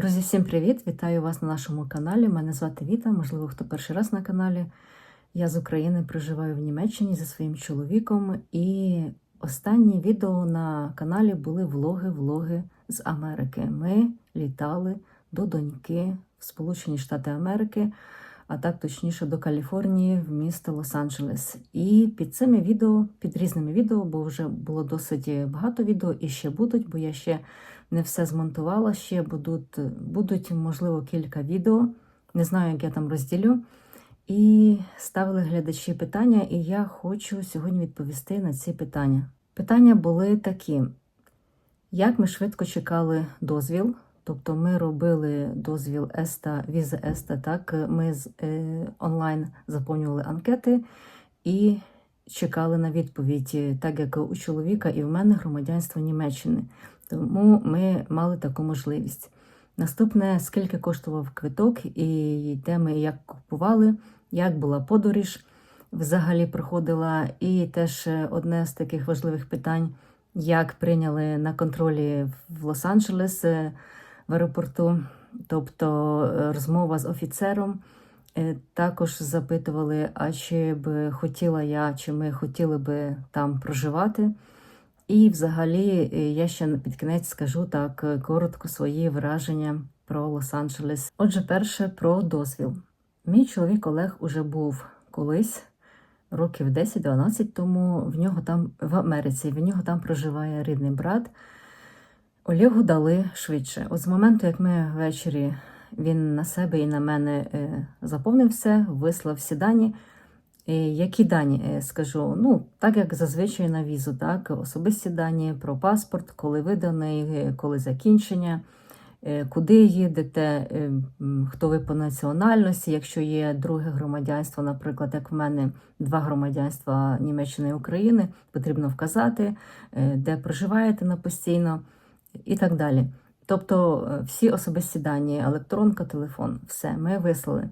Друзі, всім привіт! Вітаю вас на нашому каналі. Мене звати Віта. Можливо, хто перший раз на каналі. Я з України проживаю в Німеччині зі своїм чоловіком. І останні відео на каналі були влоги-влоги з Америки. Ми літали до доньки в Сполучені Штати Америки, а так точніше до Каліфорнії в місто Лос-Анджелес. І під цими відео, під різними відео, бо вже було досить багато відео і ще будуть, бо я ще не все змонтувала. Ще будуть, будуть, можливо, кілька відео. Не знаю, як я там розділю. І ставили глядачі питання, і я хочу сьогодні відповісти на ці питання. Питання були такі: як ми швидко чекали дозвіл? Тобто ми робили дозвіл ЕСТА, візи ЕСТА, так, ми з, е, онлайн заповнювали анкети і чекали на відповідь, так як у чоловіка і в мене громадянство Німеччини. Тому ми мали таку можливість. Наступне, скільки коштував квиток, і де ми як купували, як була подорож взагалі проходила. І теж одне з таких важливих питань, як прийняли на контролі в Лос-Анджелес е, в аеропорту, тобто е, розмова з офіцером. Е, Також запитували, а чи б хотіла я, чи ми хотіли би там проживати. І, взагалі, е, я ще під кінець скажу так е, коротко свої враження про Лос-Анджелес. Отже, перше про дозвіл. Мій чоловік Олег уже був колись, років 10-12 тому. В нього там в Америці, в нього там проживає рідний брат. Олегу дали швидше. От з моменту, як ми ввечері він на себе і на мене е, заповнив все, вислав всі дані. Е, Які дані е, скажу? Ну, так як зазвичай на візу, так, особисті дані про паспорт, коли виданий, е, коли закінчення, куди їдете, хто ви по національності, якщо є друге громадянство, наприклад, як в мене два громадянства Німеччини і України, потрібно вказати, де проживаєте на постійно і так далі. Тобто всі особисті дані, електронка, телефон, все, ми вислали.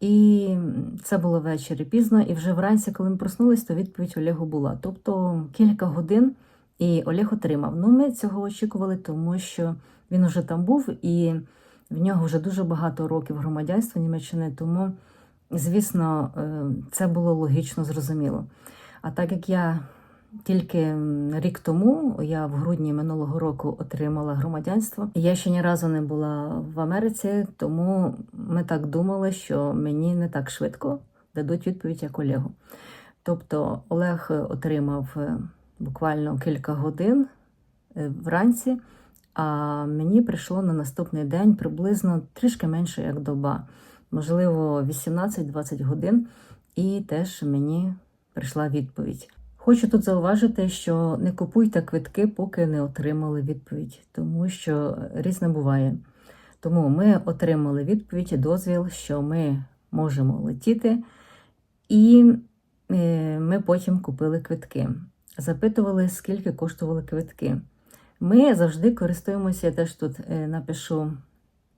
І це було ввечері пізно, і вже вранці, коли ми проснулись, то відповідь Олегу була. Тобто кілька годин і Олег отримав. Ну, ми цього очікували, тому що він уже там був, і в нього вже дуже багато років громадянства Німеччини, тому, звісно, е, це було логічно зрозуміло. А так як я тільки рік тому, я в грудні минулого року отримала громадянство. Я ще ні разу не була в Америці, тому ми так думали, що мені не так швидко дадуть відповідь як Олегу. Тобто Олег отримав е, буквально кілька годин е, вранці, а мені прийшло на наступний день приблизно трішки менше як доба, можливо, 18-20 годин, і теж мені прийшла відповідь. Хочу тут зауважити, що не купуйте квитки, поки не отримали відповідь, тому що різне буває. Тому ми отримали відповідь, дозвіл, що ми можемо летіти, і е, ми потім купили квитки. Запитували, скільки коштували квитки. Ми завжди користуємося, я теж тут е, напишу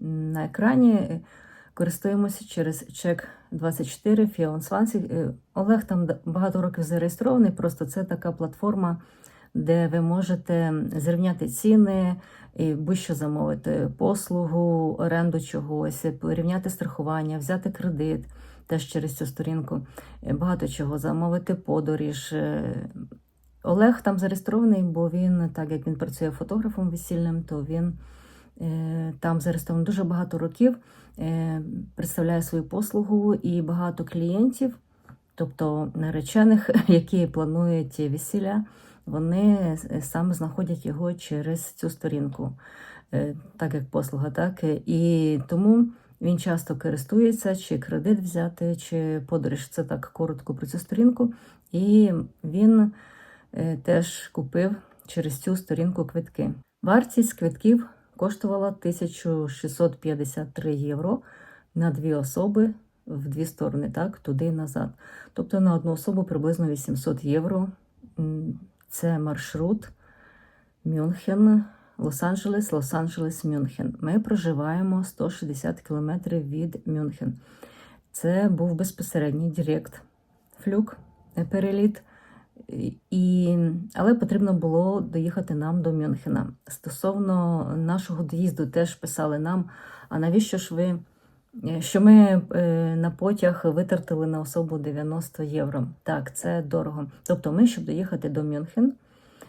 на екрані. Е, Користуємося через чек 24 Фіонсвансі. Олег там багато років зареєстрований. Просто це така платформа, де ви можете зрівняти ціни, і будь-що замовити послугу, оренду чогось, порівняти страхування, взяти кредит теж через цю сторінку. Е, Багато чого замовити подорож. Е, Олег там зареєстрований, бо він, так як він працює фотографом весільним, то він е, там зареєстрований дуже багато років, е, представляє свою послугу і багато клієнтів, тобто наречених, які планують весілля, вони е, саме знаходять його через цю сторінку, е, так як послуга, так і тому. Він часто користується, чи кредит взяти, чи подорож. Це так коротко про цю сторінку. І він е, теж купив через цю сторінку квитки. Вартість квитків коштувала 1653 євро на дві особи в дві сторони, так, туди і назад. Тобто на одну особу приблизно 800 євро. Це маршрут Мюнхен, Лос-Анджелес, Лос-Анджелес, Мюнхен. Ми проживаємо 160 кілометрів від Мюнхен. Це був безпосередній директ флюк, переліт. І, але потрібно було доїхати нам до Мюнхена. Стосовно нашого доїзду, теж писали нам: а навіщо ж ви? Що ми е, на потяг витратили на особу 90 євро. Так, це дорого. Тобто, ми, щоб доїхати до Мюнхен,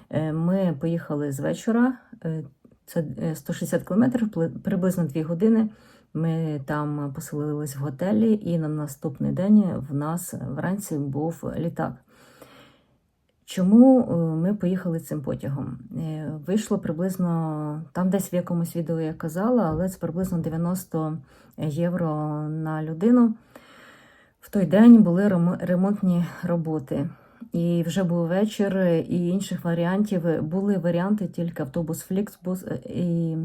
е, ми поїхали з вечора. е, Це е, 160 кілометрів, приблизно 2 години. Ми там поселились в готелі, і на наступний день в нас вранці був літак. Чому е, ми поїхали цим потягом? Е, Вийшло приблизно там, десь в якомусь відео я казала, але це приблизно 90 євро на людину. В той день були ремонтні роботи. І вже був вечір, і інших варіантів були варіанти тільки автобус Фліксбус е, і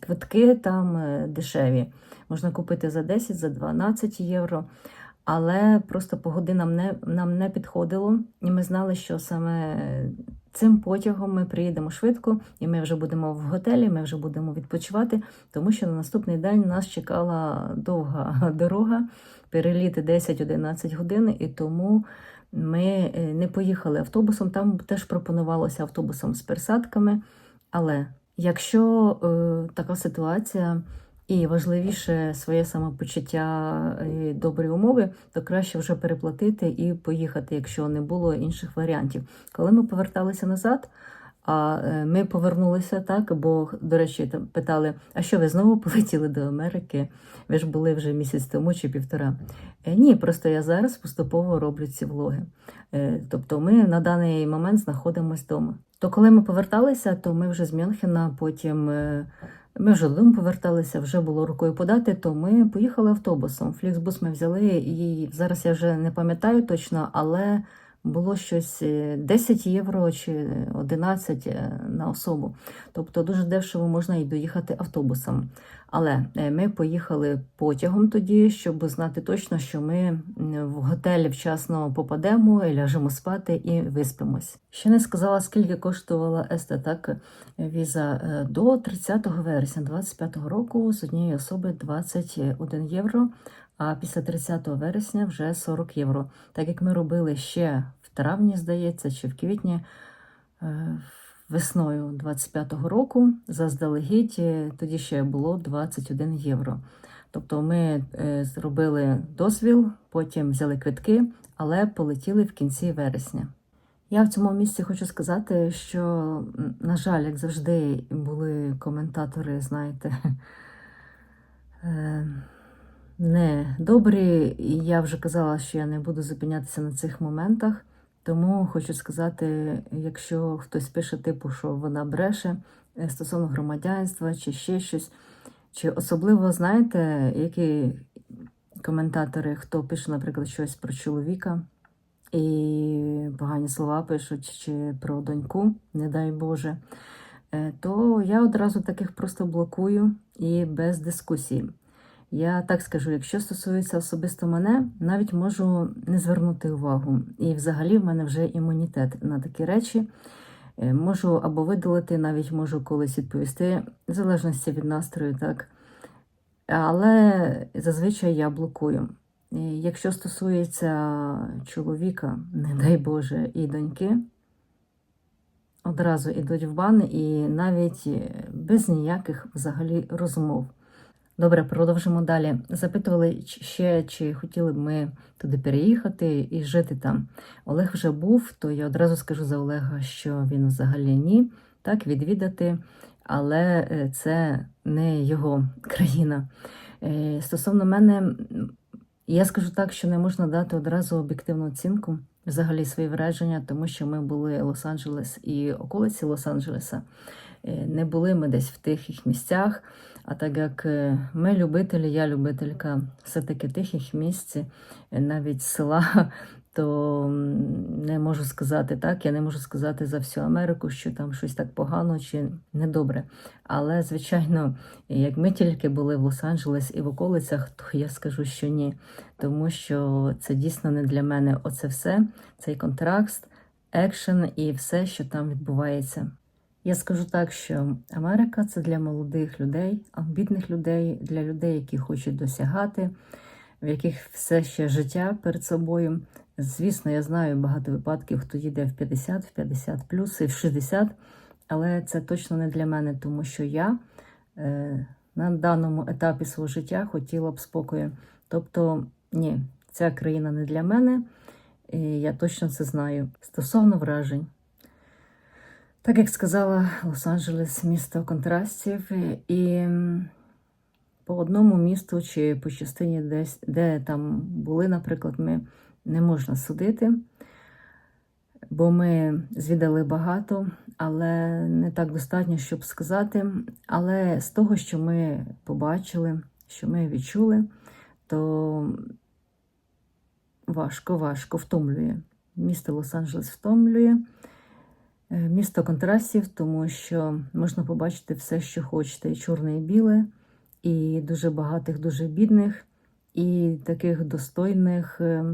квитки там дешеві. Можна купити за 10, за 12 євро. Але просто погоди нам не, нам не підходило, і ми знали, що саме цим потягом ми приїдемо швидко, і ми вже будемо в готелі, ми вже будемо відпочивати, тому що на наступний день нас чекала довга дорога, переліти 10-11 годин, і тому ми е, не поїхали автобусом. Там теж пропонувалося автобусом з пересадками. Але якщо е, така ситуація і важливіше своє самопочуття і добрі умови, то краще вже переплатити і поїхати, якщо не було інших варіантів. Коли ми поверталися назад, а е, ми повернулися так, бо, до речі, там питали: а що ви знову полетіли до Америки? Ви ж були вже місяць тому чи півтора. Е, Ні, просто я зараз поступово роблю ці влоги. Е, Тобто ми на даний момент знаходимося вдома. То коли ми поверталися, то ми вже з Мюнхена потім. Ми вже додому поверталися, вже було рукою подати, то ми поїхали автобусом. Фліксбус ми взяли, і зараз я вже не пам'ятаю точно, але було щось е, 10 євро чи 11 е, на особу. Тобто дуже дешево можна і доїхати автобусом. Але е, ми поїхали потягом тоді, щоб знати точно, що ми в готель вчасно попадемо, ляжемо спати і виспимось. Ще не сказала, скільки коштувала так віза е, до 30 вересня 2025 року з однієї особи 21 євро. А після 30 вересня вже 40 євро. Так як ми робили ще в травні, здається, чи в квітні е, весною 25-го року, заздалегідь е, тоді ще було 21 євро. Тобто ми е, зробили дозвіл, потім взяли квитки, але полетіли в кінці вересня. Я в цьому місці хочу сказати, що, на жаль, як завжди, були коментатори, знаєте, не добрі. І я вже казала, що я не буду зупинятися на цих моментах. Тому хочу сказати, якщо хтось пише, типу, що вона бреше е, стосовно громадянства чи ще щось, чи особливо знаєте, які коментатори, хто пише, наприклад, щось про чоловіка і погані слова пишуть чи про доньку, не дай Боже, е, то я одразу таких просто блокую і без дискусії. Я так скажу, якщо стосується особисто мене, навіть можу не звернути увагу. І взагалі в мене вже імунітет на такі речі. Е, Можу або видалити, навіть можу колись відповісти, в залежності від настрою, так. Але зазвичай я блокую. Якщо стосується чоловіка, не дай Боже, і доньки, одразу йдуть в бан і навіть е, без ніяких взагалі розмов. Добре, продовжимо далі. Запитували ще, чи хотіли б ми туди переїхати і жити там. Олег вже був, то я одразу скажу за Олега, що він взагалі ні, так відвідати, але е, це не його країна. Е, Стосовно мене, я скажу так, що не можна дати одразу об'єктивну оцінку взагалі свої враження, тому що ми були Лос-Анджелес і околиці Лос-Анджелеса. Е, Не були ми десь в тихих місцях. А так як е, ми любителі, я любителька все-таки тихих місць, е, навіть села, то не можу сказати так. Я не можу сказати за всю Америку, що там щось так погано чи недобре. Але, звичайно, як ми тільки були в Лос-Анджелес і в околицях, то я скажу, що ні. Тому що це дійсно не для мене оце все, цей контракт, екшен і все, що там відбувається. Я скажу так, що Америка це для молодих людей, амбітних людей, для людей, які хочуть досягати, в яких все ще життя перед собою. Звісно, я знаю багато випадків, хто їде в 50, в 50 плюс і в 60, але це точно не для мене, тому що я е, на даному етапі свого життя хотіла б спокою. Тобто, ні, ця країна не для мене, і я точно це знаю. Стосовно вражень. Так як сказала, Лос-Анджелес місто контрастів, і по одному місту чи по частині, десь, де там були, наприклад, ми не можна судити, бо ми звідали багато, але не так достатньо, щоб сказати. Але з того, що ми побачили, що ми відчули, то важко, важко втомлює. Місто Лос-Анджелес втомлює. Е, Місто контрастів, тому що можна побачити все, що хочете: і чорне, і біле, і дуже багатих, дуже бідних, і таких достойних е,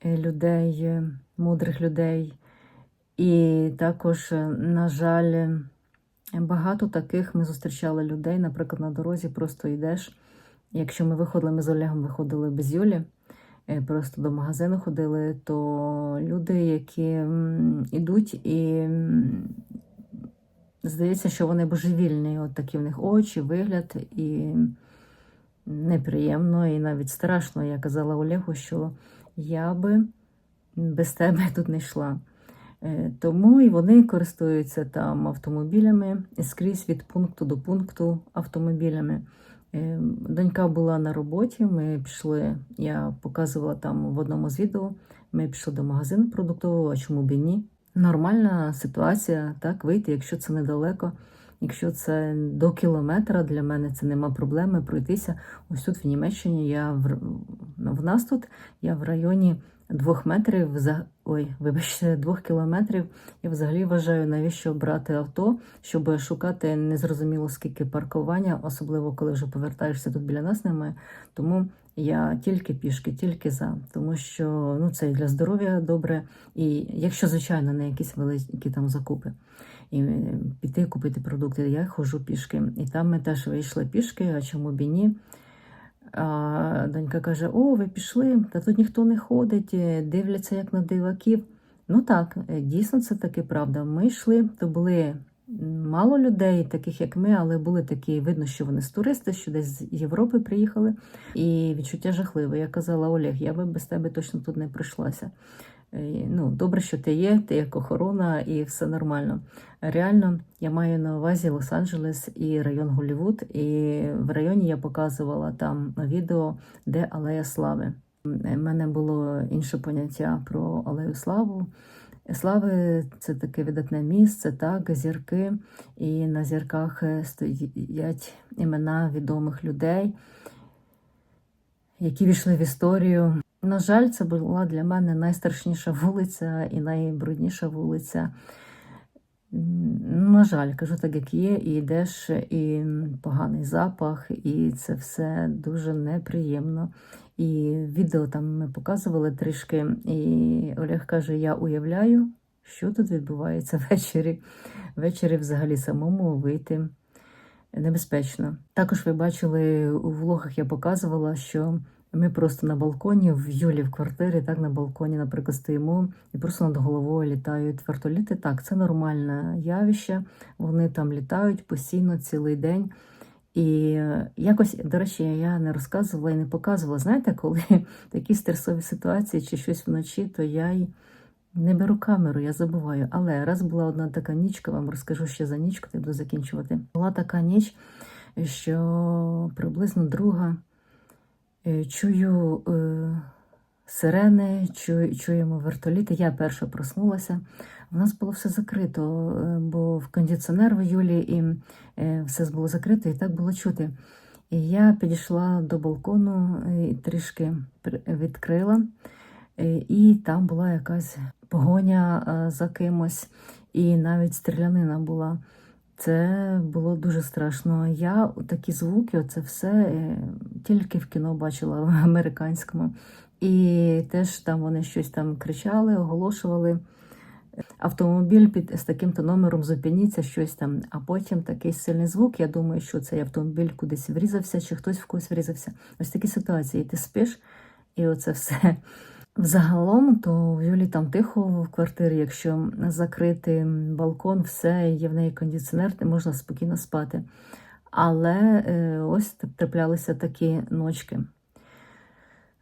е, людей, е, мудрих людей. І також, на жаль, е, багато таких ми зустрічали людей. Наприклад, на дорозі просто йдеш. Якщо ми виходили, ми з Олегом виходили без Юлі, просто до магазину ходили, то люди, які м, ідуть і здається, що вони божевільні, от такі в них очі, вигляд, і неприємно, і навіть страшно. Я казала Олегу, що я би без тебе тут не йшла. Е, Тому і вони користуються там автомобілями скрізь від пункту до пункту автомобілями. Донька була на роботі. Ми пішли, я показувала там в одному з відео. Ми пішли до магазину продуктового, а чому б і ні? Нормальна ситуація, так, вийти, якщо це недалеко. Якщо це до кілометра, для мене це нема проблеми пройтися. Ось тут в Німеччині я в, в нас тут я в районі двох метрів за ой, вибачте, двох кілометрів. Я взагалі вважаю, навіщо брати авто, щоб шукати незрозуміло скільки паркування, особливо коли вже повертаєшся тут біля нас немає. Тому я тільки пішки, тільки за, тому що ну це і для здоров'я добре, і якщо звичайно не якісь великі там закупи. І піти купити продукти. Я ходжу пішки. І там ми теж вийшли пішки, а чому б і ні. А донька каже: О, ви пішли, та тут ніхто не ходить, е, дивляться як на диваків. Ну так, е, дійсно це таки правда. Ми йшли, то були мало людей, таких як ми, але були такі, видно, що вони з туристи, що десь з Європи приїхали. І відчуття жахливе. Я казала, Олег, я би без тебе точно тут не прийшлася. Ну, добре, що ти є, ти як охорона, і все нормально. Реально, я маю на увазі Лос-Анджелес і район Голлівуд. І в районі я показувала там відео, де Алея Слави. У мене було інше поняття про Алею Славу. Слави це таке видатне місце, так, зірки, і на зірках стоять імена відомих людей, які війшли в історію. На жаль, це була для мене найстрашніша вулиця і найбрудніша вулиця. На жаль, кажу так, як є, і йдеш, і поганий запах, і це все дуже неприємно. І відео там ми показували трішки, і Олег каже: Я уявляю, що тут відбувається ввечері. Ввечері взагалі самому вийти небезпечно. Також ви бачили у влогах, я показувала, що ми просто на балконі в Юлі в квартирі, так на балконі, наприклад, стоїмо і просто над головою літають вертоліти. Так, це нормальне явище. Вони там літають постійно цілий день. І якось, до речі, я не розказувала і не показувала. Знаєте, коли такі стресові ситуації чи щось вночі, то я й не беру камеру, я забуваю. Але раз була одна така нічка, вам розкажу ще за нічку, я буду закінчувати. Була така ніч, що приблизно друга чую е, сирени, чую, чуємо вертоліти. Я перша проснулася. У нас було все закрито, е, бо в кондиціонер в Юлі і е, все було закрито, і так було чути. І я підійшла до балкону і трішки відкрила, е, і там була якась погоня е, за кимось, і навіть стрілянина була. Це було дуже страшно. Я такі звуки, оце все е, тільки в кіно бачила в американському. І теж там вони щось там кричали, оголошували. автомобіль під з таким-то номером зупиніться, щось там, а потім такий сильний звук. Я думаю, що цей автомобіль кудись врізався, чи хтось в когось врізався. Ось такі ситуації. Ти спиш, і оце все. Взагалом, то в Юлі там тихо в квартирі, якщо закрити балкон, все, є в неї кондиціонер, то можна спокійно спати. Але е, ось траплялися такі ночки.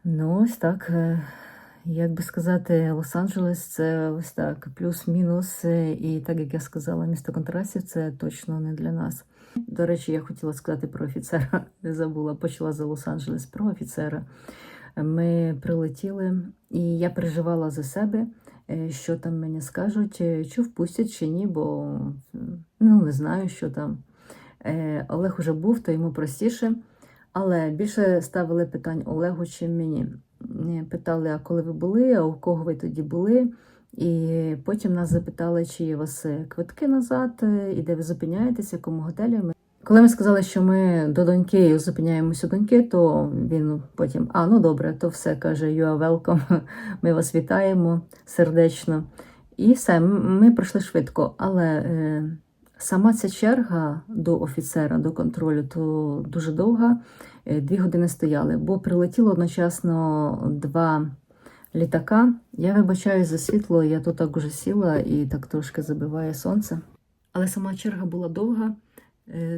Ну, ось так. е, Як би сказати, Лос-Анджелес це ось так, плюс-мінус. е, І так як я сказала, місто контрастів це точно не для нас. До речі, я хотіла сказати про офіцера, не забула, почала за Лос-Анджелес про офіцера. Ми прилетіли, і я переживала за себе, е, що там мені скажуть, е, чи впустять, чи ні, бо ну, не знаю, що там. Е, Олег уже був, то йому простіше. Але більше ставили питань Олегу, чим мені. Питали, а коли ви були, а у кого ви тоді були. І потім нас запитали, чи є у вас квитки назад, і де ви зупиняєтесь, в якому готелі. Коли ми сказали, що ми до доньки зупиняємося доньки, то він потім, а ну добре, то все каже, you are welcome, ми вас вітаємо сердечно. І все, ми пройшли швидко. Але е, сама ця черга до офіцера, до контролю, то дуже довга. Е, Дві години стояли, бо прилетіло одночасно два літака. Я вибачаю за світло, я тут так уже сіла і так трошки забиває сонце. Але сама черга була довга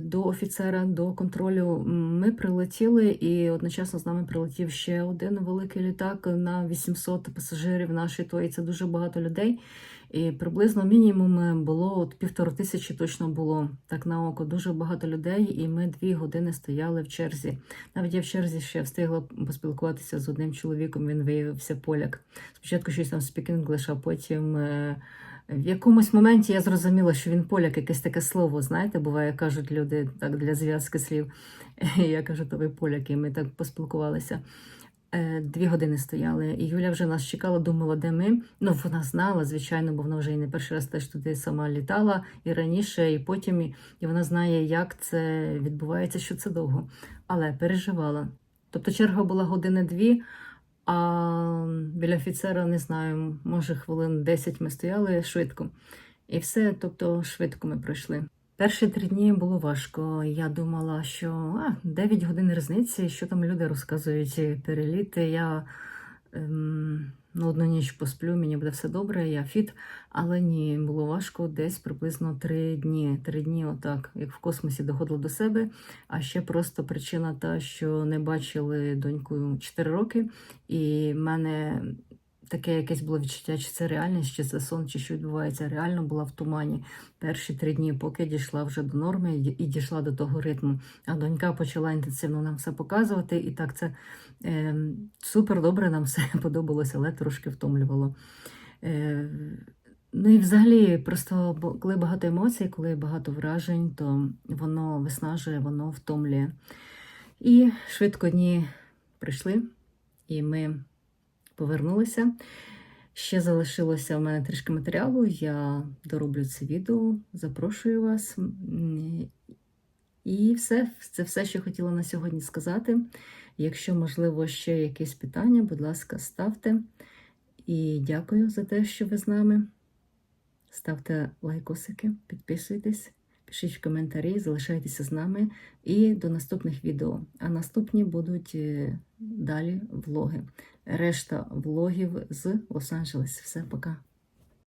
до офіцера, до контролю. Ми прилетіли, і одночасно з нами прилетів ще один великий літак на 800 пасажирів нашої, і це дуже багато людей. І приблизно мінімум було от півтори тисячі точно було так на око. Дуже багато людей, і ми дві години стояли в черзі. Навіть я в черзі ще встигла поспілкуватися з одним чоловіком. Він виявився поляк. Спочатку щось там English, а потім. В якомусь моменті я зрозуміла, що він поляк, якесь таке слово, знаєте, буває, кажуть люди так для зв'язки слів. Я кажу, то ви поляк, і ми так поспілкувалися. Е, Дві години стояли, і Юля вже нас чекала, думала, де ми. Ну, вона знала, звичайно, бо вона вже і не перший раз теж туди сама літала, і раніше, і потім, і вона знає, як це відбувається, що це довго. Але переживала. Тобто черга була години-дві, а біля офіцера, не знаю, може хвилин 10 ми стояли швидко. І все, тобто швидко ми пройшли. Перші три дні було важко. Я думала, що а, 9 годин різниці, що там люди розказують переліти. Я ем, ну, одну ніч посплю, мені буде все добре, я фіт. Але ні, було важко десь приблизно три дні. Три дні, отак, як в космосі доходило до себе. А ще просто причина та, що не бачили доньку 4 роки, і мене таке якесь було відчуття, чи це реальність, чи це сон, чи що відбувається. Реально була в тумані перші три дні, поки дійшла вже до норми і дійшла до того ритму. А донька почала інтенсивно нам все показувати. І так це е, супер добре, нам все подобалося, але трошки втомлювало. Е, Ну і взагалі, просто коли багато емоцій, коли багато вражень, то воно виснажує, воно втомлює. І швидко дні прийшли, і ми повернулися. Ще залишилося в мене трішки матеріалу. Я дороблю це відео, запрошую вас. І все, це все, що хотіла на сьогодні сказати. Якщо, можливо, ще якісь питання, будь ласка, ставте. І дякую за те, що ви з нами. Ставте лайкосики, підписуйтесь, пишіть коментарі, залишайтеся з нами і до наступних відео. А наступні будуть е, далі влоги. Решта влогів з Лос-Анджелес. Все, пока.